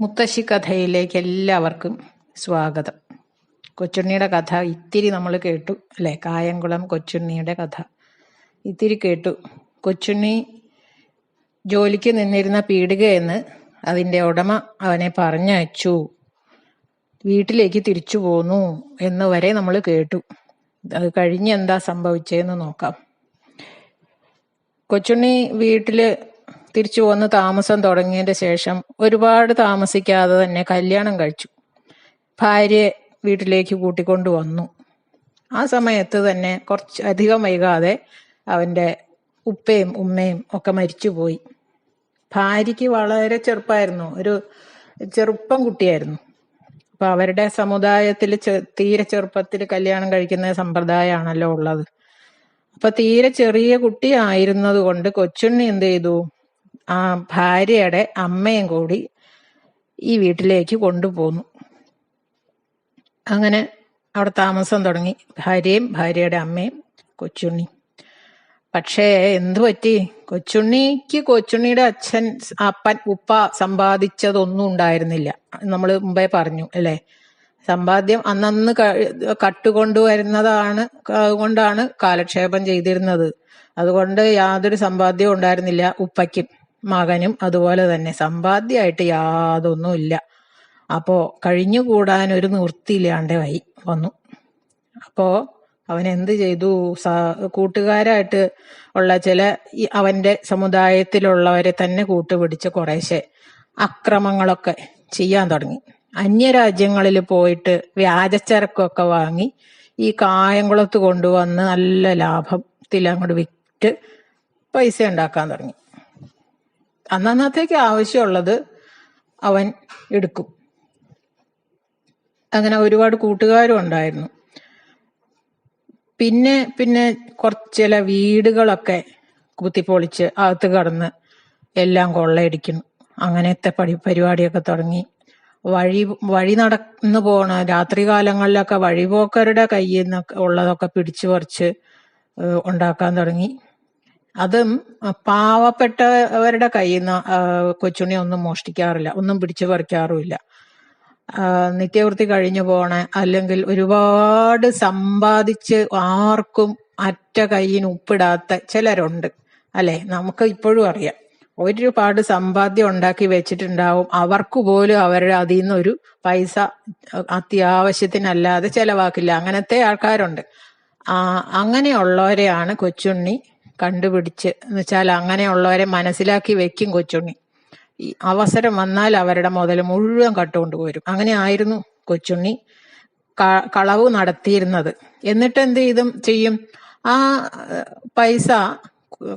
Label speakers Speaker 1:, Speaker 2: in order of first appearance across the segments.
Speaker 1: മുത്തശ്ശി കഥയിലേക്ക് എല്ലാവർക്കും സ്വാഗതം. കൊച്ചുണ്ണിയുടെ കഥ ഇത്തിരി നമ്മൾ കേട്ടു അല്ലെ? കായംകുളം കൊച്ചുണ്ണിയുടെ കഥ ഇത്തിരി കേട്ടു. കൊച്ചുണ്ണി ജോലിക്ക് നിന്നിരുന്ന പീടികയെന്ന് അതിന്റെ ഉടമ അവനെ പറഞ്ഞയച്ചു. വീട്ടിലേക്ക് തിരിച്ചു പോന്നു എന്ന് വരെ നമ്മൾ കേട്ടു. അത് കഴിഞ്ഞ് എന്താ സംഭവിച്ചതെന്ന് നോക്കാം. കൊച്ചുണ്ണി വീട്ടിൽ തിരിച്ചു വന്ന് താമസം തുടങ്ങിയതിന്റെ ശേഷം ഒരുപാട് താമസിക്കാതെ തന്നെ കല്യാണം കഴിച്ചു. ഭാര്യയെ വീട്ടിലേക്ക് കൂട്ടിക്കൊണ്ടു വന്നു. ആ സമയത്ത് തന്നെ കുറച്ച് അധികം വൈകാതെ അവന്റെ ഉപ്പയും ഉമ്മയും ഒക്കെ മരിച്ചുപോയി. ഭാര്യയ്ക്ക് വളരെ ചെറുപ്പമായിരുന്നു ഒരു ചെറുപ്പം കുട്ടിയായിരുന്നു. അപ്പൊ അവരുടെ സമുദായത്തിൽ തീരെ ചെറുപ്പത്തിൽ കല്യാണം കഴിക്കുന്ന സമ്പ്രദായമാണല്ലോ ഉള്ളത്. അപ്പൊ തീരെ ചെറിയ കുട്ടിയായിരുന്നത് കൊണ്ട് കൊച്ചുണ്ണി എന്ത് ചെയ്തു? ആ ഭാര്യയുടെ അമ്മയും കൂടി ഈ വീട്ടിലേക്ക് കൊണ്ടുപോന്നു. അങ്ങനെ അവിടെ താമസം തുടങ്ങി. ഭാര്യയും ഭാര്യയുടെ അമ്മയും കൊച്ചുണ്ണി. പക്ഷേ എന്തു പറ്റി? കൊച്ചുണ്ണിക്ക് കൊച്ചുണ്ണിയുടെ അച്ഛൻ അപ്പൻ ഉപ്പ സമ്പാദിച്ചതൊന്നും ഉണ്ടായിരുന്നില്ല. നമ്മൾ മുമ്പേ പറഞ്ഞു അല്ലെ? സമ്പാദ്യം അന്നന്ന് കട്ടുകൊണ്ടുവരുന്നതാണ് അതുകൊണ്ടാണ് കാലക്ഷേപം ചെയ്തിരുന്നത്. അതുകൊണ്ട് യാതൊരു സമ്പാദ്യവും ഉണ്ടായിരുന്നില്ല ഉപ്പയ്ക്കും. മകനും അതുപോലെ തന്നെ സമ്പാദ്യമായിട്ട് യാതൊന്നുമില്ല. അപ്പോ കഴിഞ്ഞുകൂടാൻ ഒരു നിവൃത്തിയില്ലാണ്ടായി വന്നു. അപ്പോ അവൻ എന്ത് ചെയ്തു? കൂട്ടുകാരായിട്ട് ഉള്ള ചില അവന്റെ സമുദായത്തിലുള്ളവരെ തന്നെ കൂട്ടുപിടിച്ച് കുറേശ്ശെ അക്രമങ്ങളൊക്കെ ചെയ്യാൻ തുടങ്ങി. അന്യരാജ്യങ്ങളിൽ പോയിട്ട് വ്യാജച്ചരക്കൊക്കെ വാങ്ങി ഈ കായംകുളത്ത് കൊണ്ടുവന്ന് നല്ല ലാഭത്തിൽ അങ്ങോട്ട് വിറ്റ് പൈസ ഉണ്ടാക്കാൻ തുടങ്ങി. അന്നന്നത്തേക്ക് ആവശ്യമുള്ളത് അവൻ എടുക്കും. അങ്ങനെ ഒരുപാട് കൂട്ടുകാരും ഉണ്ടായിരുന്നു. പിന്നെ പിന്നെ കുറച്ച് ചില വീടുകളൊക്കെ കുത്തിപ്പൊളിച്ച് അകത്ത് കടന്ന് എല്ലാം കൊള്ളയടിക്കുന്നു. അങ്ങനത്തെ പടി പരിപാടിയൊക്കെ തുടങ്ങി. വഴി വഴി നടന്നു പോണ രാത്രികാലങ്ങളിലൊക്കെ വഴിപോക്കരുടെ കയ്യിൽ നിന്നൊക്കെ ഉള്ളതൊക്കെ പിടിച്ചു പറിച്ച് ഉണ്ടാക്കാൻ തുടങ്ങി. അതും പാവപ്പെട്ടവരുടെ കയ്യിൽ നിന്ന് കൊച്ചുണ്ണി ഒന്നും മോഷ്ടിക്കാറില്ല. ഒന്നും പിടിച്ചു പറിക്കാറുമില്ല. നിത്യവൃത്തി കഴിഞ്ഞു പോണ അല്ലെങ്കിൽ ഒരുപാട് സമ്പാദിച്ച് ആർക്കും അറ്റ കയ്യിന് ഉപ്പിടാത്ത ചിലരുണ്ട്. അല്ലെ? നമുക്ക് ഇപ്പോഴും അറിയാം. ഒരുപാട് സമ്പാദ്യം ഉണ്ടാക്കി വെച്ചിട്ടുണ്ടാവും. അവർക്ക് പോലും അവരുടെ അതിൽ നിന്നൊരു പൈസ അത്യാവശ്യത്തിനല്ലാതെ ചെലവാക്കില്ല. അങ്ങനത്തെ ആൾക്കാരുണ്ട്. അങ്ങനെയുള്ളവരെയാണ് കൊച്ചുണ്ണി കണ്ടുപിടിച്ച് എന്ന് വെച്ചാൽ അങ്ങനെയുള്ളവരെ മനസ്സിലാക്കി വെക്കും കൊച്ചുണ്ണി. ഈ അവസരം വന്നാൽ അവരുടെ മുതൽ മുഴുവൻ കട്ടുകൊണ്ട് പോരും. അങ്ങനെ ആയിരുന്നു കൊച്ചുണ്ണി കളവ് നടത്തിയിരുന്നത്. എന്നിട്ട് എന്ത് ചെയ്തും ചെയ്യും? ആ പൈസ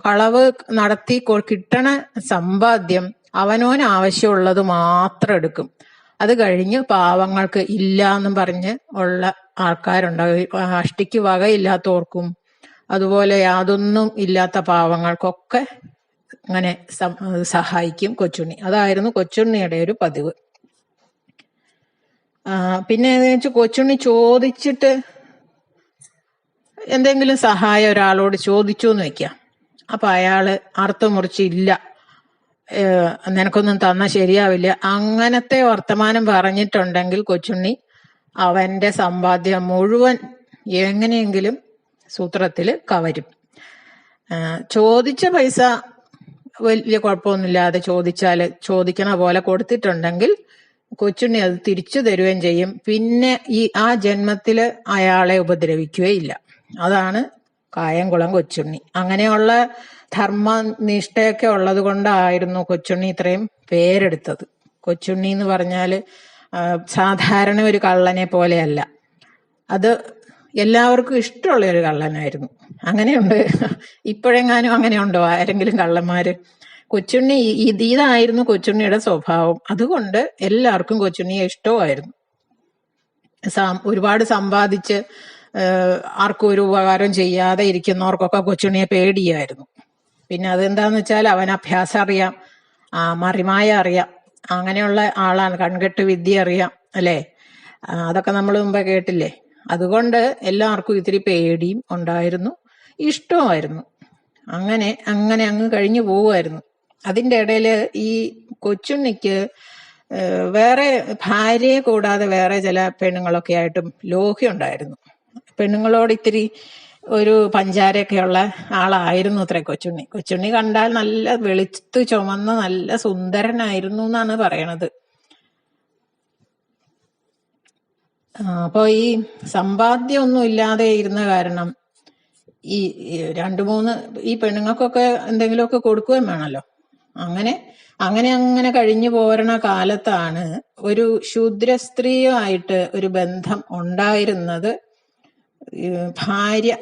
Speaker 1: കളവ് നടത്തി കിട്ടണ സമ്പാദ്യം അവനോൻ ആവശ്യമുള്ളത് മാത്രം എടുക്കും. അത് കഴിഞ്ഞ് പാവങ്ങൾക്ക് ഇല്ല എന്നും പറഞ്ഞ് ഉള്ള ആൾക്കാരുണ്ടാവും. അഷ്ടിക്ക് വകയില്ലാത്തവർക്കും അതുപോലെ യാതൊന്നും ഇല്ലാത്ത പാവങ്ങൾക്കൊക്കെ അങ്ങനെ സഹായിക്കും കൊച്ചുണ്ണി. അതായിരുന്നു കൊച്ചുണ്ണിയുടെ ഒരു പതിവ്. പിന്നെ വെച്ചാൽ കൊച്ചുണ്ണി ചോദിച്ചിട്ട് എന്തെങ്കിലും സഹായം ഒരാളോട് ചോദിച്ചു എന്ന് വെക്കാം. അപ്പൊ അയാൾ അർത്ഥം മുറിച്ചില്ല നിനക്കൊന്നും തന്ന ശരിയാവില്ല. അങ്ങനത്തെ വർത്തമാനം പറഞ്ഞിട്ടുണ്ടെങ്കിൽ കൊച്ചുണ്ണി അവന്റെ സമ്പാദ്യം മുഴുവൻ എങ്ങനെയെങ്കിലും സൂത്രത്തിൽ കവരും. ചോദിച്ച പൈസ വലിയ കുഴപ്പമൊന്നുമില്ലാതെ ചോദിച്ചാൽ ചോദിക്കണ പോലെ കൊടുത്തിട്ടുണ്ടെങ്കിൽ കൊച്ചുണ്ണി അത് തിരിച്ചു തരുകയും ചെയ്യും. പിന്നെ ഈ ആ ജന്മത്തിൽ അയാളെ ഉപദ്രവിക്കുകയില്ല. അതാണ് കായംകുളം കൊച്ചുണ്ണി. അങ്ങനെയുള്ള ധർമ്മനിഷ്ഠയൊക്കെ ഉള്ളത് കൊണ്ടായിരുന്നു കൊച്ചുണ്ണി ഇത്രയും പേരെടുത്തത്. കൊച്ചുണ്ണി എന്ന് പറഞ്ഞാൽ സാധാരണ ഒരു കള്ളനെ പോലെയല്ല. അത് എല്ലാവർക്കും ഇഷ്ടമുള്ള ഒരു കള്ളനായിരുന്നു. അങ്ങനെയുണ്ട്. ഇപ്പോഴെങ്ങാനും അങ്ങനെ ഉണ്ടോ ആരെങ്കിലും കള്ളന്മാര്? കൊച്ചുണ്ണി ഇതായിരുന്നു കൊച്ചുണ്ണിയുടെ സ്വഭാവം. അതുകൊണ്ട് എല്ലാവർക്കും കൊച്ചുണ്ണിയെ ഇഷ്ടമായിരുന്നു. ഒരുപാട് സമ്പാദിച്ച് ആർക്കും ഒരു ഉപകാരം ചെയ്യാതെ ഇരിക്കുന്നവർക്കൊക്കെ കൊച്ചുണ്ണിയെ പേടിയായിരുന്നു. പിന്നെ അതെന്താന്ന് വെച്ചാൽ അവൻ അഭ്യാസം അറിയാം ആ മറിമായ അറിയാം അങ്ങനെയുള്ള ആളാണ്. കൺകെട്ട് വിദ്യ അറിയാം അല്ലേ? അതൊക്കെ നമ്മൾ മുമ്പേ കേട്ടില്ലേ? അതുകൊണ്ട് എല്ലാവർക്കും ഇത്തിരി പേടിയും ഉണ്ടായിരുന്നു. ഇഷ്ടമായിരുന്നു അങ്ങനെ അങ്ങനെ അങ്ങ് കഴിഞ്ഞു പോവുമായിരുന്നു അതിന്റെ ഇടയിൽ ഈ കൊച്ചുണ്ണിക്ക് വേറെ ഭാര്യയെ കൂടാതെ വേറെ ചില പെണ്ണുങ്ങളൊക്കെ ആയിട്ടും ലോഹ്യം ഉണ്ടായിരുന്നു. പെണ്ണുങ്ങളോട് ഇത്തിരി ഒരു പഞ്ചാരയൊക്കെയുള്ള ആളായിരുന്നു അത്രേ കൊച്ചുണ്ണി. കൊച്ചുണ്ണി കണ്ടാൽ നല്ല വെളുത്ത് ചുമന്ന് നല്ല സുന്ദരനായിരുന്നു എന്നാണ് പറയണത്. ആ, അപ്പൊ ഈ സമ്പാദ്യം ഒന്നും ഇല്ലാതെ ഇരുന്ന കാരണം ഈ രണ്ടു മൂന്ന് ഈ പെണ്ണുങ്ങൾക്കൊക്കെ എന്തെങ്കിലുമൊക്കെ കൊടുക്കുകയും വേണമല്ലോ അങ്ങനെ അങ്ങനെ അങ്ങനെ കഴിഞ്ഞു പോരണ കാലത്താണ് ഒരു ശൂദ്ര സ്ത്രീയുമായിട്ട് ഒരു ബന്ധം ഉണ്ടായിരുന്നത് ഭാര്യ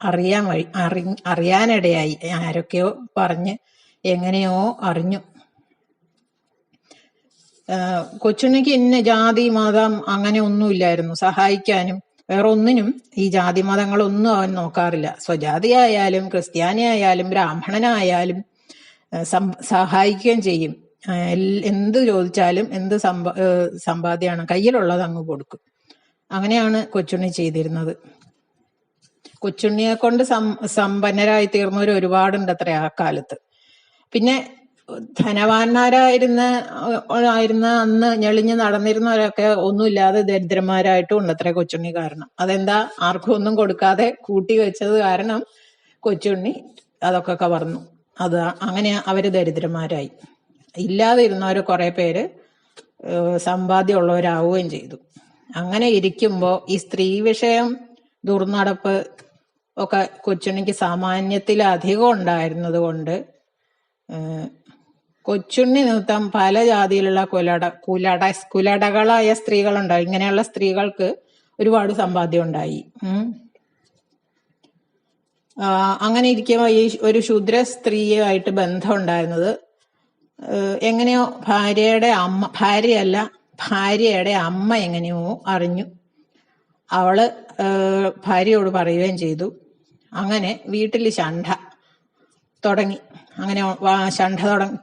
Speaker 1: അറിയാൻ വഴി അറി അറിയാനിടയായി ആരൊക്കെയോ പറഞ്ഞ് എങ്ങനെയോ അറിഞ്ഞു. കൊച്ചുണ്ണിക്ക് ഇന്ന ജാതി മതം അങ്ങനെ ഒന്നും ഇല്ലായിരുന്നു സഹായിക്കാനും വേറെ ഒന്നിനും ഈ ജാതി മതങ്ങളൊന്നും അവൻ നോക്കാറില്ല. സ്വജാതിയായാലും ക്രിസ്ത്യാനിയായാലും ബ്രാഹ്മണനായാലും ആയാലും ബ്രാഹ്മണനായാലും സഹായിക്കുകയും ചെയ്യും. എന്ത് ചോദിച്ചാലും എന്ത് സമ്പാ സമ്പാദ്യമാണ് കയ്യിലുള്ളത് അങ്ങ് കൊടുക്കും. അങ്ങനെയാണ് കൊച്ചുണ്ണി ചെയ്തിരുന്നത്. കൊച്ചുണ്ണിയെ കൊണ്ട് സം സമ്പന്നരായി തീർന്നവർ ഒരുപാടുണ്ട് അത്ര ആ കാലത്ത്. പിന്നെ ധനവാന്മാരായിരുന്ന ആയിരുന്ന അന്ന് ഞെളിഞ്ഞ് നടന്നിരുന്നവരൊക്കെ ഒന്നുമില്ലാതെ ദരിദ്രന്മാരായിട്ടും ഉണ്ട് അത്ര കൊച്ചുണ്ണി കാരണം. അതെന്താ? ആർക്കും ഒന്നും കൊടുക്കാതെ കൂട്ടി വെച്ചത് കാരണം കൊച്ചുണ്ണി അതൊക്കെ കവർന്നു. അത് അങ്ങനെ അവർ ദരിദ്രന്മാരായി. ഇല്ലാതെ ഇരുന്നവര് കുറെ പേര് സമ്പാദ്യമുള്ളവരാവുകയും ചെയ്തു. അങ്ങനെ ഇരിക്കുമ്പോ ഈ സ്ത്രീ വിഷയം ദുർനടപ്പ് ഒക്കെ കൊച്ചുണ്ണിക്ക് സാമാന്യത്തിലധികം ഉണ്ടായിരുന്നത് കൊണ്ട് കൊച്ചുണ്ണി നിമിത്തം പല ജാതിയിലുള്ള കുലട കുലട കുലടകളായ സ്ത്രീകളുണ്ടായി. ഇങ്ങനെയുള്ള സ്ത്രീകൾക്ക് ഒരുപാട് സമ്പാദ്യം ഉണ്ടായി. അങ്ങനെ ഇരിക്കുമ്പോൾ ഈ ഒരു ശൂദ്ര സ്ത്രീയുമായിട്ട് ബന്ധം ഉണ്ടായിരുന്നത് എങ്ങനെയോ ഭാര്യയുടെ അമ്മ ഭാര്യയല്ല ഭാര്യയുടെ അമ്മ എങ്ങനെയോ അറിഞ്ഞു. അവൾ ഭാര്യയോട് പറയുകയും ചെയ്തു. അങ്ങനെ വീട്ടിൽ ശണ്ഠ തുടങ്ങി. അങ്ങനെ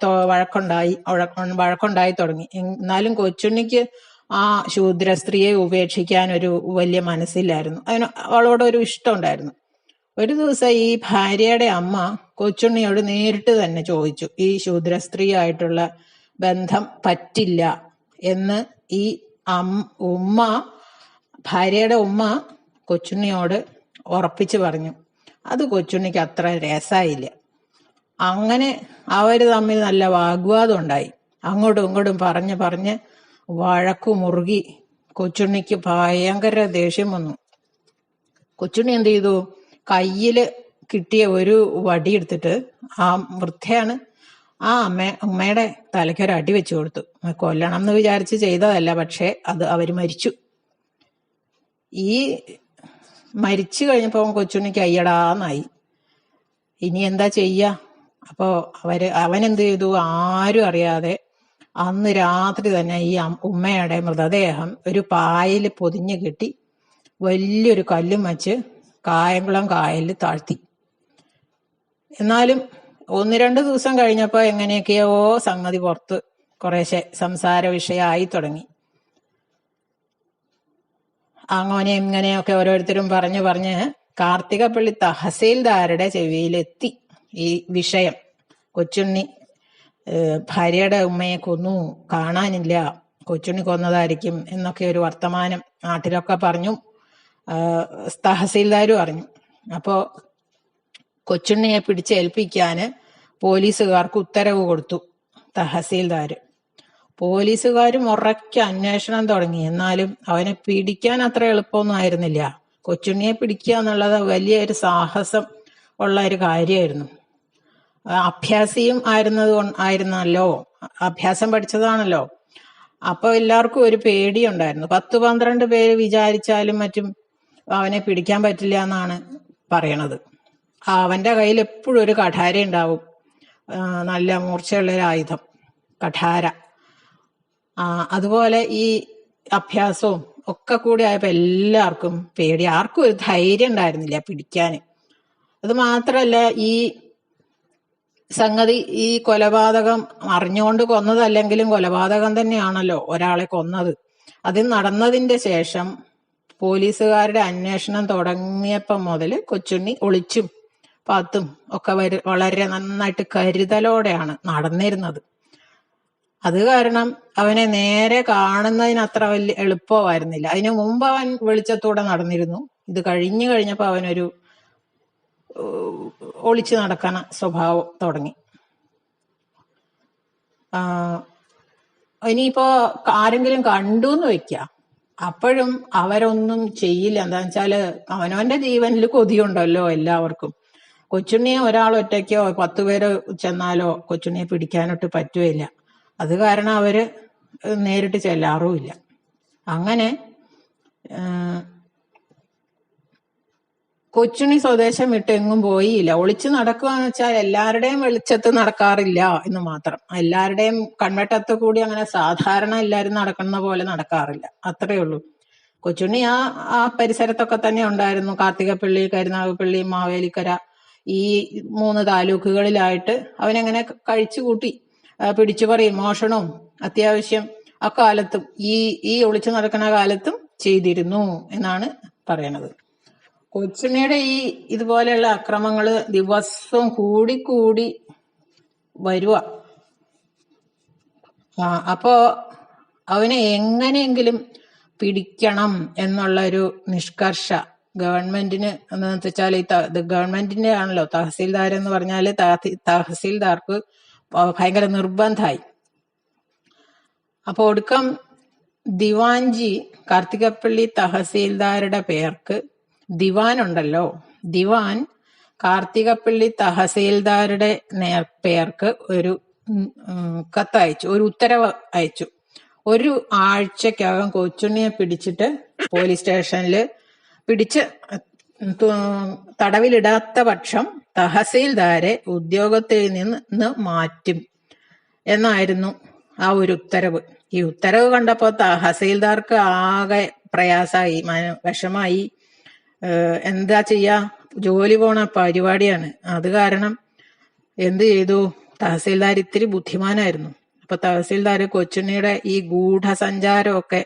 Speaker 1: തുടങ്ങി വഴക്കുണ്ടായി വഴക്കുണ്ടായി തുടങ്ങി. എന്നാലും കൊച്ചുണ്ണിക്ക് ആ ശൂദ്ര സ്ത്രീയെ ഉപേക്ഷിക്കാൻ ഒരു വലിയ മനസ്സില്ലായിരുന്നു. അതിന് അവളോട് ഒരു ഇഷ്ടം ഉണ്ടായിരുന്നു. ഒരു ദിവസം ഈ ഭാര്യയുടെ അമ്മ കൊച്ചുണ്ണിയോട് നേരിട്ട് തന്നെ ചോദിച്ചു ഈ ശൂദ്ര സ്ത്രീയായിട്ടുള്ള ബന്ധം പറ്റില്ല? എന്ന് ഈ ഉമ്മ ഭാര്യയുടെ ഉമ്മ കൊച്ചുണ്ണിയോട് ഉറപ്പിച്ചു പറഞ്ഞു. അത് കൊച്ചുണ്ണിക്ക് അത്ര രസായില്ല അങ്ങനെ അവർ തമ്മിൽ നല്ല വാഗ്വാദം ഉണ്ടായി. അങ്ങോട്ടും ഇങ്ങോട്ടും പറഞ്ഞ് പറഞ്ഞ് വഴക്കു മുറുകി കൊച്ചുണ്ണിക്ക് ഭയങ്കര ദേഷ്യം വന്നു. കൊച്ചുണ്ണി എന്ത് ചെയ്തു? കയ്യിൽ കിട്ടിയ ഒരു വടി എടുത്തിട്ട് ആ വൃദ്ധയാണ് ആ അമ്മ അമ്മയുടെ തലയ്ക്ക് ഒരു അടി വെച്ചു കൊടുത്തു. കൊല്ലണം എന്ന് വിചാരിച്ച് ചെയ്തതല്ല പക്ഷേ അത് അവർ മരിച്ചു. ഈ മരിച്ചു കഴിഞ്ഞപ്പോ കൊച്ചുണ്ണിക്ക് അയ്യടാന്നായി. ഇനി എന്താ ചെയ്യ? അപ്പോ അവർ അവൻ എന്ത് ചെയ്തു? ആരും അറിയാതെ അന്ന് രാത്രി തന്നെ ഈ ഉമ്മയുടെ മൃതദേഹം ഒരു പായൽ പൊതിഞ്ഞു കെട്ടി വലിയൊരു കല്ലും വച്ച് കായംകുളം കായലിൽ താഴ്ത്തി. എന്നാലും ഒന്ന് രണ്ട് ദിവസം കഴിഞ്ഞപ്പോ എങ്ങനെയൊക്കെയോ സംഗതി പുറത്ത് കുറേശ്ശെ സംസാര വിഷയമായി തുടങ്ങി. അങ്ങനെ ഇങ്ങനെയൊക്കെ ഓരോരുത്തരും പറഞ്ഞു പറഞ്ഞ് കാർത്തികപ്പള്ളി തഹസീൽദാരുടെ ചെവിയിലെത്തി. ഈ വിഷയം. കൊച്ചുണ്ണി ഭാര്യയുടെ ഉമ്മയെ കൊന്നു. കാണാനില്ല. കൊച്ചുണ്ണി കൊന്നതായിരിക്കും എന്നൊക്കെ ഒരു വർത്തമാനം നാട്ടിലൊക്കെ പറഞ്ഞു. തഹസീൽദാരും അറിഞ്ഞു. അപ്പോ കൊച്ചുണ്ണിയെ പിടിച്ചേൽപ്പിക്കാന് പോലീസുകാർക്ക് ഉത്തരവ് കൊടുത്തു തഹസീൽദാര്. പോലീസുകാരും ഉറക്കെ അന്വേഷണം തുടങ്ങി. എന്നാലും അവനെ പിടിക്കാൻ അത്ര എളുപ്പമൊന്നും ആയിരുന്നില്ല. കൊച്ചുണ്ണിയെ പിടിക്കുക എന്നുള്ളത് വലിയൊരു സാഹസം ഉള്ള ഒരു കാര്യമായിരുന്നു. അഭ്യാസിയും ആയിരുന്നത് ആയിരുന്നല്ലോ. അഭ്യാസം പഠിച്ചതാണല്ലോ. അപ്പൊ എല്ലാവർക്കും ഒരു പേടിയുണ്ടായിരുന്നു. പത്ത് പന്ത്രണ്ട് പേര് വിചാരിച്ചാലും മറ്റും അവനെ പിടിക്കാൻ പറ്റില്ല എന്നാണ് പറയണത്. അവന്റെ കയ്യിൽ എപ്പോഴും ഒരു കഠാര ഉണ്ടാവും. നല്ല മൂർച്ചയുള്ള ഒരു ആയുധം. കഠാര. അതുപോലെ ഈ അഭ്യാസവും ഒക്കെ കൂടി ആയപ്പോ എല്ലാവർക്കും പേടി. ആർക്കും ഒരു ധൈര്യം ഉണ്ടായിരുന്നില്ല പിടിക്കാന്. അത് മാത്രല്ല ഈ സംഗതി ഈ കൊലപാതകം അറിഞ്ഞുകൊണ്ട് കൊന്നതല്ലെങ്കിലും കൊലപാതകം തന്നെയാണല്ലോ ഒരാളെ കൊന്നത്. അത് നടന്നതിന്റെ ശേഷം പോലീസുകാരുടെ അന്വേഷണം തുടങ്ങിയപ്പം മുതൽ കൊച്ചുണ്ണി ഒളിച്ചും പാത്തും ഒക്കെ വളരെ നന്നായിട്ട് കരുതലോടെയാണ് നടന്നിരുന്നത്. അത് കാരണം അവനെ നേരെ കാണുന്നതിന് അത്ര വലിയ എളുപ്പമായിരുന്നില്ല. അതിനു മുമ്പ് അവൻ വെളിച്ചത്തൂടെ നടന്നിരുന്നു. ഇത് കഴിഞ്ഞു കഴിഞ്ഞപ്പോ അവനൊരു ഒളിച്ചു നടക്കണ സ്വഭാവം തുടങ്ങി. ഇനിയിപ്പോ ആരെങ്കിലും കണ്ടു എന്ന് വെക്ക. അപ്പോഴും അവരൊന്നും ചെയ്യില്ല. എന്താ വെച്ചാൽ അവനവന്റെ ജീവനിൽ കൊതിയുണ്ടല്ലോ എല്ലാവർക്കും. കൊച്ചുണ്ണിയെ ഒരാൾ ഒറ്റയ്ക്കോ പത്ത് പേര് ചെന്നാലോ കൊച്ചുണ്ണിയെ പിടിക്കാനൊട്ട് പറ്റുകയില്ല. അത് കാരണം അവർ നേരിട്ട് ചെല്ലാറുമില്ല. അങ്ങനെ ആ, കൊച്ചുണ്ണി സ്വദേശം വിട്ട് എങ്ങും പോയില്ല ഒളിച്ചു നടക്കുകയെന്ന് വെച്ചാൽ എല്ലാവരുടെയും വെളിച്ചത്ത് നടക്കാറില്ല എന്ന് മാത്രം. എല്ലാവരുടെയും കൺവെട്ടത്ത് കൂടി അങ്ങനെ സാധാരണ എല്ലാവരും നടക്കുന്ന പോലെ നടക്കാറില്ല. അത്രേ ഉള്ളൂ. കൊച്ചുണ്ണി ആ ആ പരിസരത്തൊക്കെ തന്നെ ഉണ്ടായിരുന്നു. കാർത്തികപ്പള്ളി കരുനാഗപ്പള്ളി മാവേലിക്കര ഈ മൂന്ന് താലൂക്കുകളിലായിട്ട് അവനങ്ങനെ കഴിച്ചു കൂട്ടി പിടിച്ചു പിടിച്ചുപറിയും മോഷണവും അത്യാവശ്യം അക്കാലത്തും ഈ ഈ ഒളിച്ചു നടക്കുന്ന കാലത്തും ചെയ്തിരുന്നു എന്നാണ് പറയണത്. കൊച്ചുണ്ണിയുടെ ഈ ഇതുപോലെയുള്ള അക്രമങ്ങൾ ദിവസവും കൂടി കൂടി വരുക ആ, അപ്പോ അവനെ എങ്ങനെയെങ്കിലും പിടിക്കണം എന്നുള്ള ഒരു നിഷ്കർഷ ഗവൺമെന്റിന് എന്ന് വെച്ചാൽ ഈ ഗവൺമെന്റിന്റെ ആണല്ലോ തഹസീൽദാർ എന്ന് പറഞ്ഞാൽ തഹസീ- തഹസീൽദാർക്ക് ഭയങ്കര നിർബന്ധമായി. അപ്പൊ ഒടുക്കം ദിവാൻജി കാർത്തികപ്പള്ളി തഹസീൽദാരുടെ പേർക്ക് ദിവാൻ ഉണ്ടല്ലോ ദിവാൻ കാർത്തികപ്പള്ളി തഹസീൽദാരുടെ പേർക്ക് ഒരു കത്തയച്ചു. ഒരു ഉത്തരവ് അയച്ചു. ഒരു ആഴ്ചക്കകം കൊച്ചുണ്ണിയെ പിടിച്ചിട്ട് പോലീസ് സ്റ്റേഷനിൽ പിടിച്ച് തടവിലിടാത്ത പക്ഷം തഹസീൽദാരെ ഉദ്യോഗത്തിൽ നിന്ന് മാറ്റും എന്നായിരുന്നു ആ ഒരു ഉത്തരവ്. ഈ ഉത്തരവ് കണ്ടപ്പോ തഹസീൽദാർക്ക് ആകെ പ്രയാസമായി വിഷമായി. എന്താ ചെയ്യാ? ജോലി പോണ പരിപാടിയാണ്. അത് കാരണം എന്ത് ചെയ്തു? തഹസീൽദാർ ഇത്തിരി ബുദ്ധിമാനായിരുന്നു. അപ്പൊ തഹസീൽദാർ കൊച്ചുണ്ണിയുടെ ഈ ഗൂഢസഞ്ചാരമൊക്കെ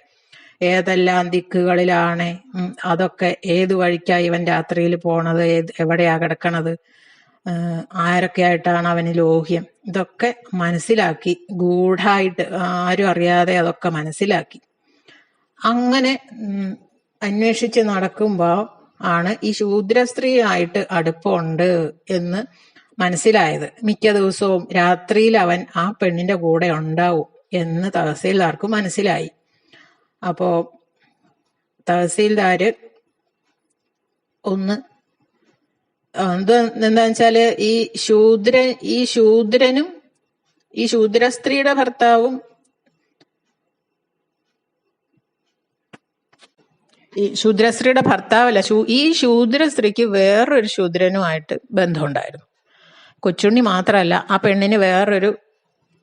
Speaker 1: ഏതെല്ലാം ദിക്കുകളിലാണ്? അതൊക്കെ ഏത് വഴിക്കാ ഇവൻ രാത്രിയിൽ പോണത്? ഏത് എവിടെയാ കിടക്കണത്? ആരൊക്കെയായിട്ടാണ് അവന് ലോഹ്യം? ഇതൊക്കെ മനസ്സിലാക്കി ഗൂഢായിട്ട് ആരും അറിയാതെ അതൊക്കെ മനസ്സിലാക്കി. അങ്ങനെ അന്വേഷിച്ച് നടക്കുമ്പോ ആണ് ഈ ശൂദ്ര സ്ത്രീയായിട്ട് അടുപ്പമുണ്ട് എന്ന് മനസ്സിലായത്. മിക്ക ദിവസവും രാത്രിയിൽ അവൻ ആ പെണ്ണിന്റെ കൂടെ ഉണ്ടാവും എന്ന് തഹസീൽദാർക്ക് മനസ്സിലായി. അപ്പോ തഹസീൽദാര് ഒന്ന് എന്ത് എന്താ വെച്ചാൽ ഈ ശൂദ്രൻ ഈ ശൂദ്രനും ഈ ശൂദ്ര സ്ത്രീയുടെ ഭർത്താവും ഈ ശൂദ്രസ്ത്രീയുടെ ഭർത്താവല്ല? ശൂ- ഈ ശൂദ്രസ്ത്രീക്ക് വേറൊരു ശൂദ്രനുമായിട്ട് ബന്ധമുണ്ടായിരുന്നു. കൊച്ചുണ്ണി മാത്രമല്ല ആ പെണ്ണിന് വേറൊരു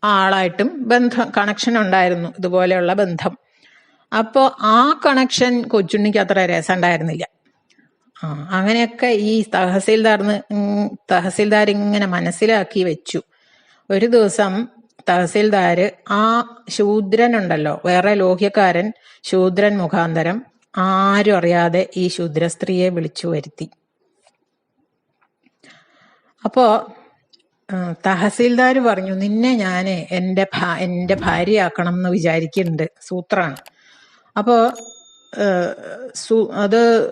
Speaker 1: ആളായിട്ടും ബന്ധം കണക്ഷൻ ഉണ്ടായിരുന്നു ഇതുപോലെയുള്ള ബന്ധം. അപ്പോൾ ആ കണക്ഷൻ കൊച്ചുണ്ണിക്ക് അത്ര രസം ഉണ്ടായിരുന്നില്ല. ആ അങ്ങനെയൊക്കെ ഈ തഹസീൽദാർന്ന് തഹസീൽദാർ ഇങ്ങനെ മനസ്സിലാക്കി വെച്ചു. ഒരു ദിവസം തഹസീൽദാർ ആ ശൂദ്രനുണ്ടല്ലോ വേറെ ലോഹ്യക്കാരൻ ശൂദ്രൻ മുഖാന്തരം ആരും അറിയാതെ ഈ ശൂദ്രസ്ത്രീയെ വിളിച്ചു വരുത്തി. അപ്പോ തഹസീൽദാർ പറഞ്ഞു നിന്നെ ഞാൻ എന്റെ ഭാ- എന്റെ ഭാര്യയാക്കണം എന്ന് വിചാരിക്കുന്നുണ്ട്. സൂത്രാണ്. അപ്പോ അത്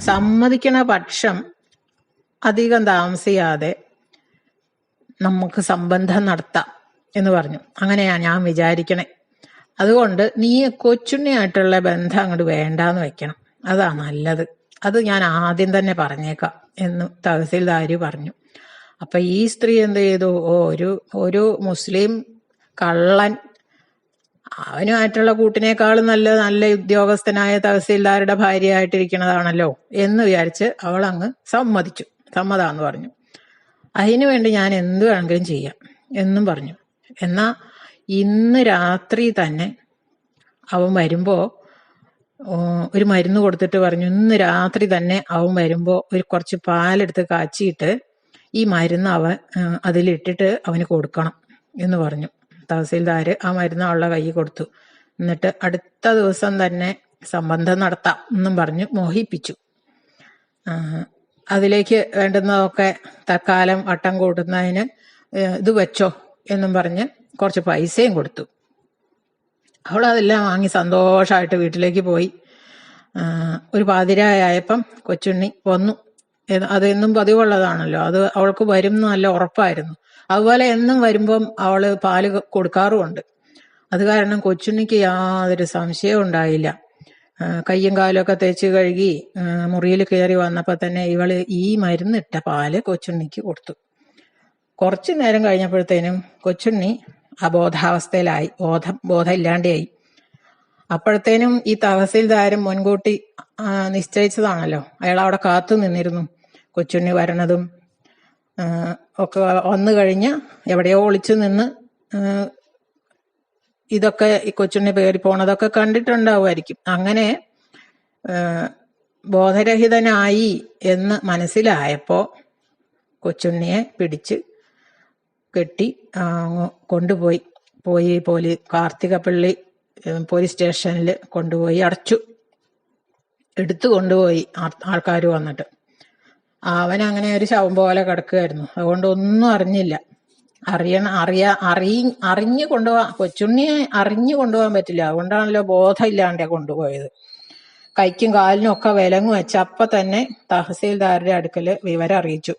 Speaker 1: സമ്മതിക്കണ പക്ഷം അധികം താമസിയാതെ നമുക്ക് സംബന്ധം നടത്താം എന്ന് പറഞ്ഞു. അങ്ങനെയാ ഞാൻ വിചാരിക്കണേ. അതുകൊണ്ട് നീ കൊച്ചുണ്ണിയായിട്ടുള്ള ബന്ധം അങ്ങോട്ട് വേണ്ടാന്ന് വെക്കണം. അതാ നല്ലത്. അത് ഞാൻ ആദ്യം തന്നെ പറഞ്ഞേക്കാം എന്ന് തഹസീൽദാര് പറഞ്ഞു. അപ്പൊ ഈ സ്ത്രീ എന്ത് ചെയ്തു? ഒരു ഒരു മുസ്ലിം കള്ളൻ. അവനുമായിട്ടുള്ള കൂട്ടിനേക്കാളും നല്ല നല്ല ഉദ്യോഗസ്ഥനായ തഹസീൽദാരുടെ ഭാര്യയായിട്ടിരിക്കുന്നതാണല്ലോ എന്ന് വിചാരിച്ച് അവൾ അങ്ങ് സമ്മതിച്ചു. സമ്മതാന്ന് പറഞ്ഞു. അതിനു വേണ്ടി ഞാൻ എന്ത് വേണമെങ്കിലും ചെയ്യാം എന്നും പറഞ്ഞു. എന്നാ ഇന്ന് രാത്രി തന്നെ അവൻ വരുമ്പോ ഒരു മരുന്ന് കൊടുത്തിട്ട് പറഞ്ഞു ഇന്ന് രാത്രി തന്നെ അവൻ വരുമ്പോ ഒരു കുറച്ച് പാലെടുത്ത് കാച്ചിയിട്ട് ഈ മരുന്ന് അവൻ ആ, അതിലിട്ടിട്ട് അവന് കൊടുക്കണം എന്ന് പറഞ്ഞു. തഹസീൽദാര് ആ മരുന്ന് അവളുടെ കൈ കൊടുത്തു. എന്നിട്ട് അടുത്ത ദിവസം തന്നെ സംബന്ധം നടത്താം എന്നും പറഞ്ഞു മോഹിപ്പിച്ചു. അതിലേക്ക് വേണ്ടുന്നതൊക്കെ തക്കാലം വട്ടം കൂട്ടുന്നതിന് ഇത് വെച്ചോ എന്നും പറഞ്ഞ് കുറച്ച് പൈസയും കൊടുത്തു. അവൾ അതെല്ലാം വാങ്ങി സന്തോഷമായിട്ട് വീട്ടിലേക്ക് പോയി. ഒരു പാതിരായപ്പം കൊച്ചുണ്ണി വന്നു. അത് എന്നും പതിവുള്ളതാണല്ലോ. അത് അവൾക്ക് വരും നല്ല ഉറപ്പായിരുന്നു. അതുപോലെ എന്നും വരുമ്പം അവൾ പാൽ കൊടുക്കാറുമുണ്ട്. അത് കാരണം കൊച്ചുണ്ണിക്ക് യാതൊരു സംശയവും ഉണ്ടായില്ല. കയ്യും കാലൊക്കെ തേച്ച് കഴുകി മുറിയിൽ കയറി വന്നപ്പോൾ തന്നെ ഇവൾ ഈ മരുന്നിട്ട പാൽ കൊച്ചുണ്ണിക്ക് കൊടുത്തു. കുറച്ചു നേരം കഴിഞ്ഞപ്പോഴത്തേനും കൊച്ചുണ്ണി അബോധാവസ്ഥയിലായി. ബോധം ഇല്ലാണ്ടായി അപ്പോഴത്തേനും ഈ തഹസീൽദാരും മുൻകൂട്ടി നിശ്ചയിച്ചതാണല്ലോ. അയാൾ അവിടെ കാത്തു നിന്നിരുന്നു. കൊച്ചുണ്ണി വരണതും ഒക്കെ വന്നു കഴിഞ്ഞ് എവിടെയോ ഒളിച്ചു നിന്ന് ഇതൊക്കെ ഈ കൊച്ചുണ്ണി പേരി പോണതൊക്കെ കണ്ടിട്ടുണ്ടാവുമായിരിക്കും. അങ്ങനെ ബോധരഹിതനായി എന്ന് മനസ്സിലായപ്പോ കൊച്ചുണ്ണിയെ പിടിച്ച് കെട്ടി കൊണ്ടുപോയി. പോയി പോലീ കാർത്തികപ്പള്ളി പള്ളി പോലീസ് സ്റ്റേഷനിൽ കൊണ്ടുപോയി അടച്ചു. എടുത്തു കൊണ്ടുപോയി ആൾക്കാർ വന്നിട്ട്. അവൻ അങ്ങനെ ഒരു ശവം പോലെ കിടക്കുകയായിരുന്നു അതുകൊണ്ട് ഒന്നും അറിഞ്ഞില്ല. അറിയണ അറിയ അറിയി അറിഞ്ഞു കൊണ്ടുപോകാൻ കൊച്ചുണ്ണിയെ അറിഞ്ഞു കൊണ്ടുപോകാൻ പറ്റില്ല. അതുകൊണ്ടാണല്ലോ ബോധമില്ലാണ്ടെ കൊണ്ടുപോയത്. കൈക്കും കാലിനും ഒക്കെ വിലങ്ങു വെച്ച് അപ്പൊ തന്നെ തഹസീൽദാരുടെ അടുക്കൽ വിവരം അറിയിച്ചു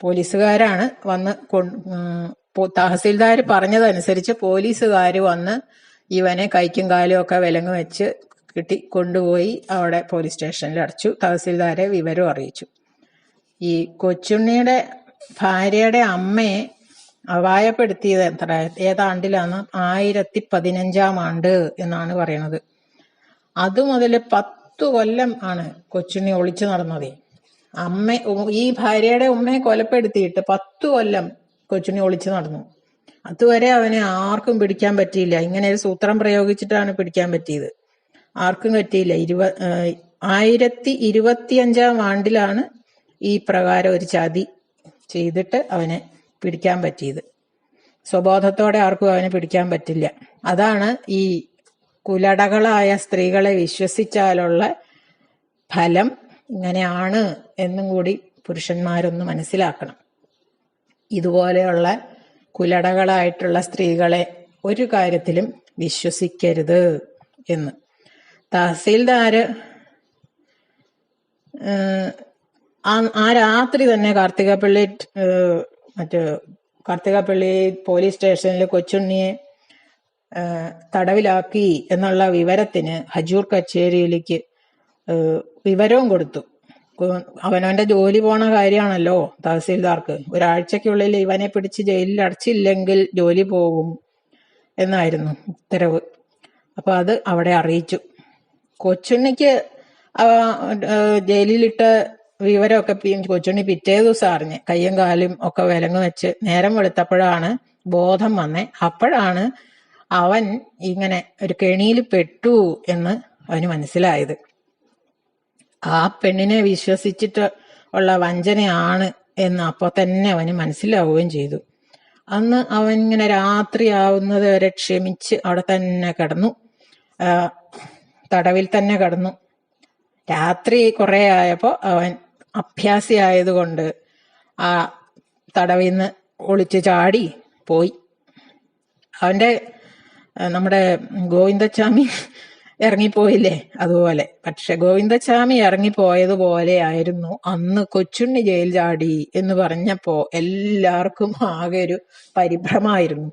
Speaker 1: പോലീസുകാരാണ് വന്ന് തഹസീൽദാർ പറഞ്ഞതനുസരിച്ച് പോലീസുകാർ വന്ന് ഇവനെ കൈക്കും കാലും ഒക്കെ വിലങ്ങ് വെച്ച് കിട്ടി കൊണ്ടുപോയി അവിടെ പോലീസ് സ്റ്റേഷനിൽ അടച്ചു. തഹസീൽദാരെ വിവരം അറിയിച്ചു. ഈ കൊച്ചുണ്ണിയുടെ ഭാര്യയുടെ അമ്മയെ അപായപ്പെടുത്തിയത് എത്ര ഏതാണ്ടിലാണ് ആയിരത്തി പതിനഞ്ചാം ആണ്ട് എന്നാണ് പറയുന്നത്. അത് മുതൽ പത്തു കൊല്ലം ആണ് കൊച്ചുണ്ണി ഒളിച്ചു നടന്നത്. അമ്മ ഈ ഭാര്യയുടെ ഉമ്മയെ കൊലപ്പെടുത്തിയിട്ട് പത്തു കൊല്ലം കൊച്ചിനെ ഒളിച്ചു നടന്നു. അതുവരെ അവനെ ആർക്കും പിടിക്കാൻ പറ്റിയില്ല. ഇങ്ങനെ ഒരു സൂത്രം പ്രയോഗിച്ചിട്ടാണ് പിടിക്കാൻ പറ്റിയത്. ആർക്കും പറ്റിയില്ല. ഇരുപ ആയിരത്തി ഇരുപത്തിയഞ്ചാം ആണ്ടിലാണ് ഈ പ്രകാരം ഒരു ചതി ചെയ്തിട്ട് അവനെ പിടിക്കാൻ പറ്റിയത്. സ്വബോധത്തോടെ ആർക്കും അവനെ പിടിക്കാൻ പറ്റില്ല. അതാണ് ഈ കുലടകളായ സ്ത്രീകളെ വിശ്വസിച്ചാലുള്ള ഫലം. ഇങ്ങനെയാണ് എന്നും കൂടി പുരുഷന്മാരൊന്ന് മനസ്സിലാക്കണം. ഇതുപോലെയുള്ള കുലടകളായിട്ടുള്ള സ്ത്രീകളെ ഒരു കാര്യത്തിലും വിശ്വസിക്കരുത് എന്ന്. തഹസീൽദാര് ആ രാത്രി തന്നെ കാർത്തികപ്പള്ളി മറ്റേ കാർത്തികപ്പള്ളി പോലീസ് സ്റ്റേഷനിൽ കൊച്ചുണ്ണിയെ തടവിലാക്കി എന്നുള്ള വിവരത്തിന് ഹജൂർ കച്ചേരിയിലേക്ക് വിവരവും കൊടുത്തു. അവനവന്റെ ജോലി പോണ കാര്യമാണല്ലോ തഹസീൽദാർക്ക്. ഒരാഴ്ചക്കുള്ളിൽ ഇവനെ പിടിച്ച് ജയിലിൽ അടച്ചില്ലെങ്കിൽ ജോലി പോകും എന്നായിരുന്നു ഉത്തരവ്. അപ്പൊ അത് അവിടെ അറിയിച്ചു. കൊച്ചുണ്ണിക്ക് ജയിലിലിട്ട വിവരമൊക്കെ കൊച്ചുണ്ണി പിറ്റേ ദിവസം അറിഞ്ഞ്. കയ്യും കാലും ഒക്കെ വിലങ്ങ് വെച്ച് നേരം വെളുത്തപ്പോഴാണ് ബോധം വന്നേ. അപ്പോഴാണ് അവൻ ഇങ്ങനെ ഒരു കെണിയിൽ പെട്ടു എന്ന് അവന് മനസ്സിലായത്. ആ പെണ്ണിനെ വിശ്വസിച്ചിട്ട് ഉള്ള വഞ്ചനയാണ് എന്ന് അപ്പൊ തന്നെ അവന് മനസ്സിലാവുകയും ചെയ്തു. അന്ന് അവൻ ഇങ്ങനെ രാത്രിയാവുന്നത് വരെ ക്ഷമിച്ച് അവിടെ തന്നെ കിടന്നു. തടവിൽ തന്നെ കിടന്നു. രാത്രി കുറെ ആയപ്പോ അവൻ അഭ്യാസി ആയതുകൊണ്ട് ആ തടവിൽ നിന്ന് ഒളിച്ച് ചാടി പോയി. അവന്റെ നമ്മുടെ ഗോവിന്ദച്ചാമി ഇറങ്ങിപ്പോയില്ലേ? അതുപോലെ. പക്ഷെ ഗോവിന്ദസ്വാമി ഇറങ്ങിപ്പോയതുപോലെ ആയിരുന്നു. അന്ന് കൊച്ചുണ്ണി ജയിൽ ചാടി എന്ന് പറഞ്ഞപ്പോ എല്ലാവർക്കും ആകെ ഒരു പരിഭ്രമായിരുന്നു.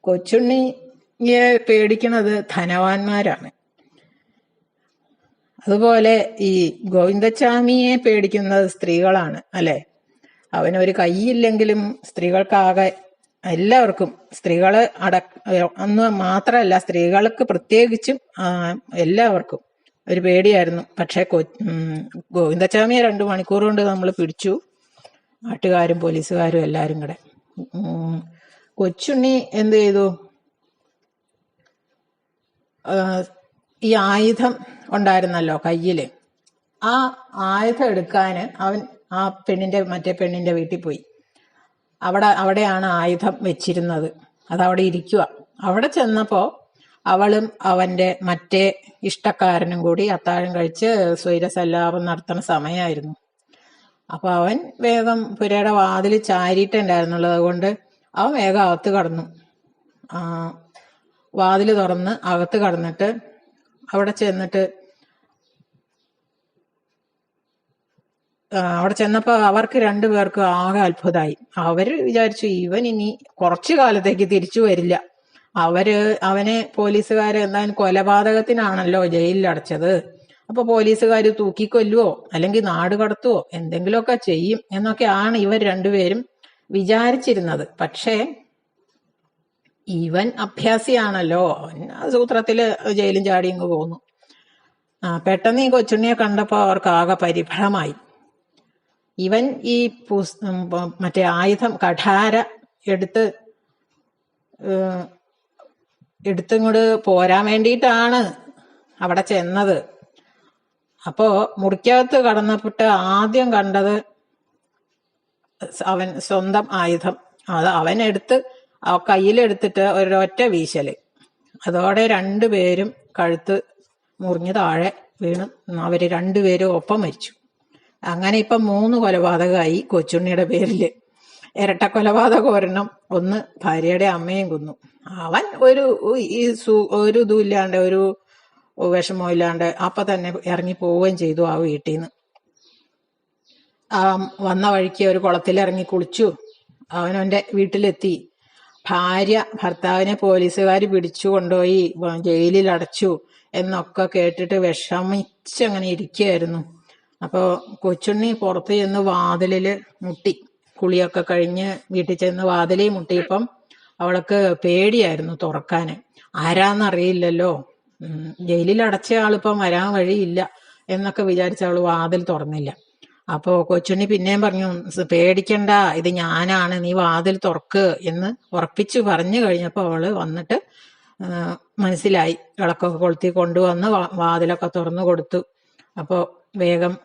Speaker 1: കൊച്ചുണ്ണിയെ പേടിക്കുന്നത് ധനവാന്മാരാണ്. അതുപോലെ ഈ ഗോവിന്ദസ്വാമിയെ പേടിക്കുന്നത് സ്ത്രീകളാണ് അല്ലെ? അവനൊരു കൈയില്ലെങ്കിലും സ്ത്രീകൾക്കാകെ എല്ലാവർക്കും സ്ത്രീകൾ അട അന്ന് മാത്രമല്ല സ്ത്രീകൾക്ക് പ്രത്യേകിച്ചും എല്ലാവർക്കും ഒരു പേടിയായിരുന്നു. പക്ഷെ കൊ ഗോവിന്ദച്ചാമിയെ രണ്ടു മണിക്കൂർ കൊണ്ട് നമ്മൾ പിടിച്ചു. നാട്ടുകാരും പോലീസുകാരും എല്ലാരും കൂടെ. കൊച്ചുണ്ണി എന്ത് ചെയ്തു? ഈ ആയുധം ഉണ്ടായിരുന്നല്ലോ കയ്യിൽ. ആ ആയുധം എടുക്കാന് അവൻ ആ പെണ്ണിന്റെ മറ്റേ പെണ്ണിന്റെ വീട്ടിൽ പോയി. അവിടെ അവിടെയാണ് ആയുധം വെച്ചിരുന്നത്. അതവിടെ ഇരിക്കുക അവിടെ ചെന്നപ്പോൾ അവളും അവന്റെ മറ്റേ ഇഷ്ടക്കാരനും കൂടി അത്താഴം കഴിച്ച് സ്വൈരസല്ലാപം നടത്തുന്ന സമയമായിരുന്നു അപ്പൊ അവൻ വേഗം പുരയുടെ വാതിൽ ചാരിയിട്ടുണ്ടായിരുന്നുള്ളത് കൊണ്ട് അവൻ വേഗം അകത്ത് കടന്നു. വാതിൽ തുറന്ന് അകത്ത് കടന്നിട്ട് അവിടെ ചെന്നിട്ട് ആ, അവിടെ ചെന്നപ്പോ അവർക്ക് രണ്ടുപേർക്കും ആകെ അത്ഭുതമായി അവർ വിചാരിച്ചു ഇവൻ ഇനി കുറച്ചു കാലത്തേക്ക് തിരിച്ചു വരില്ല. അവർ അവനെ പോലീസുകാർ എന്തായാലും കൊലപാതകത്തിനാണല്ലോ ജയിലിൽ അടച്ചത്. അപ്പൊ പോലീസുകാർ തൂക്കിക്കൊല്ലുവോ? അല്ലെങ്കിൽ നാട് കടത്തുവോ? എന്തെങ്കിലുമൊക്കെ ചെയ്യും. എന്നൊക്കെയാണ് ഇവർ രണ്ടുപേരും വിചാരിച്ചിരുന്നത്. പക്ഷേ ഇവൻ അഭ്യാസിയാണല്ലോ. സൂത്രത്തിൽ ജയിലും ചാടിയങ്ങ് പോന്നു. പെട്ടെന്ന് ഈ കൊച്ചുണ്ണിയെ കണ്ടപ്പോ അവർക്ക് ആകെ പരിഭ്രമായി ഇവൻ ഈ മറ്റേ ആയുധം കഠാര എടുത്ത് എടുത്തിങ്ങോട്ട് പോരാൻ വേണ്ടിയിട്ടാണ് അവിടെ ചെന്നത്. അപ്പോ മുറിക്കകത്ത് കടന്നപ്പെട്ട് ആദ്യം കണ്ടത് അവൻ സ്വന്തം ആയുധം. അത് അവൻ എടുത്ത് ആ കയ്യിലെടുത്തിട്ട് ഒരൊറ്റ വീശൽ. അതോടെ രണ്ടുപേരും കഴുത്ത് മുറിഞ്ഞ് താഴെ വീണ്. അവർ രണ്ടുപേരും ഒപ്പം മരിച്ചു. അങ്ങനെ ഇപ്പൊ മൂന്ന് കൊലപാതകമായി കൊച്ചുണ്ണിയുടെ പേരിൽ ഇരട്ട കൊലപാതകം ഒരെണ്ണം. ഒന്ന് ഭാര്യയുടെ അമ്മയും കൊന്നു. അവൻ ഒരു ഈ സു- ഒരു ഇതും ഇല്ലാണ്ട് ഒരു വിഷമോ ഇല്ലാണ്ട് അപ്പൊ തന്നെ ഇറങ്ങി പോവുകയും ചെയ്തു ആ വീട്ടിൽ നിന്ന് ആ വന്ന വഴിക്ക് ഒരു കുളത്തിൽ ഇറങ്ങി കുളിച്ചു. അവനവന്റെ വീട്ടിലെത്തി. ഭാര്യ ഭർത്താവിനെ പോലീസുകാർ പിടിച്ചു കൊണ്ടുപോയി ജയിലിൽ അടച്ചു എന്നൊക്കെ കേട്ടിട്ട് വിഷമിച്ചങ്ങനെ ഇരിക്കുകയായിരുന്നു. അപ്പോ കൊച്ചുണ്ണി പുറത്ത് ചെന്ന് വാതിലിൽ മുട്ടി. കുളിയൊക്കെ കഴിഞ്ഞ് വീട്ടിൽ ചെന്ന് വാതിലിൽ മുട്ടിയപ്പം അവൾക്ക് പേടിയായിരുന്നു തുറക്കാന്. ആരാന്നറിയില്ലല്ലോ. ജയിലിൽ അടച്ച ആളിപ്പം വരാൻ വഴിയില്ല എന്നൊക്കെ വിചാരിച്ച അവൾ വാതിൽ തുറന്നില്ല. അപ്പോൾ കൊച്ചുണ്ണി പിന്നെയും പറഞ്ഞു പേടിക്കണ്ട ഇത് ഞാനാണ് നീ വാതിൽ തുറക്ക് എന്ന് ഉറപ്പിച്ചു പറഞ്ഞു കഴിഞ്ഞപ്പോൾ അവൾ വന്നിട്ട് മനസ്സിലായി. വിളക്കൊക്കെ കൊളുത്തി കൊണ്ടുവന്ന് വാതിലൊക്കെ തുറന്നു കൊടുത്തു. അപ്പോ വേഗം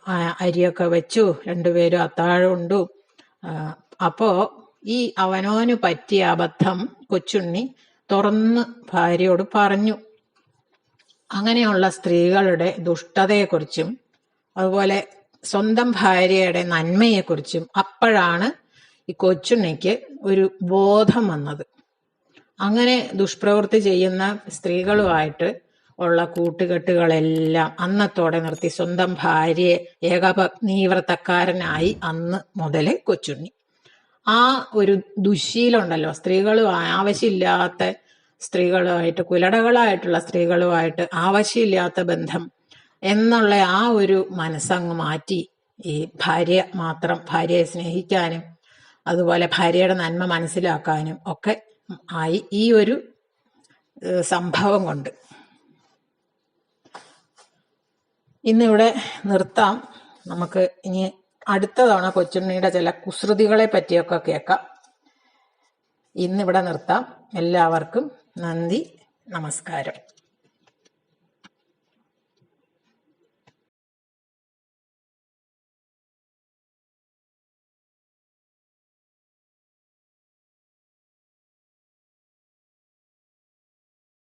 Speaker 1: അരിയൊക്കെ വെച്ചു രണ്ടുപേരും അത്താഴം ഉണ്ടു. ആ, അപ്പോ ഈ അവനോന് പറ്റിയ അബദ്ധം കൊച്ചുണ്ണി തുറന്ന് ഭാര്യയോട് പറഞ്ഞു. അങ്ങനെയുള്ള സ്ത്രീകളുടെ ദുഷ്ടതയെക്കുറിച്ചും അതുപോലെ സ്വന്തം ഭാര്യയുടെ നന്മയെക്കുറിച്ചും അപ്പോഴാണ് ഈ കൊച്ചുണ്ണിക്ക് ഒരു ബോധം വന്നത്. അങ്ങനെ ദുഷ്പ്രവൃത്തി ചെയ്യുന്ന സ്ത്രീകളുമായിട്ട് ഉള്ള കൂട്ടുകെട്ടുകളെല്ലാം അന്നത്തോടെ നിർത്തി. സ്വന്തം ഭാര്യയെ ഏകപത്നീവ്രതക്കാരനായി അന്ന് മുതൽ കൊച്ചുണ്ണി. ആ ഒരു ദുശീലുണ്ടല്ലോ. സ്ത്രീകൾ ആവശ്യമില്ലാത്ത സ്ത്രീകളുമായിട്ട് കുലടകളായിട്ടുള്ള സ്ത്രീകളുമായിട്ട് ആവശ്യമില്ലാത്ത ബന്ധം എന്നുള്ള ആ ഒരു മനസ്സങ്ങ് മാറ്റി. ഈ ഭാര്യ മാത്രം ഭാര്യയെ സ്നേഹിക്കാനും അതുപോലെ ഭാര്യയുടെ നന്മ മനസ്സിലാക്കാനും ഒക്കെ ആയി ഈ ഒരു സംഭവം കൊണ്ട്. ഇന്നിവിടെ നിർത്താം. നമുക്ക് ഇനി അടുത്ത തവണ കൊച്ചുണ്ണിയുടെ ചില കുസൃതികളെ പറ്റിയൊക്കെ കേൾക്കാം. ഇന്നിവിടെ നിർത്താം. എല്ലാവർക്കും നന്ദി നമസ്കാരം.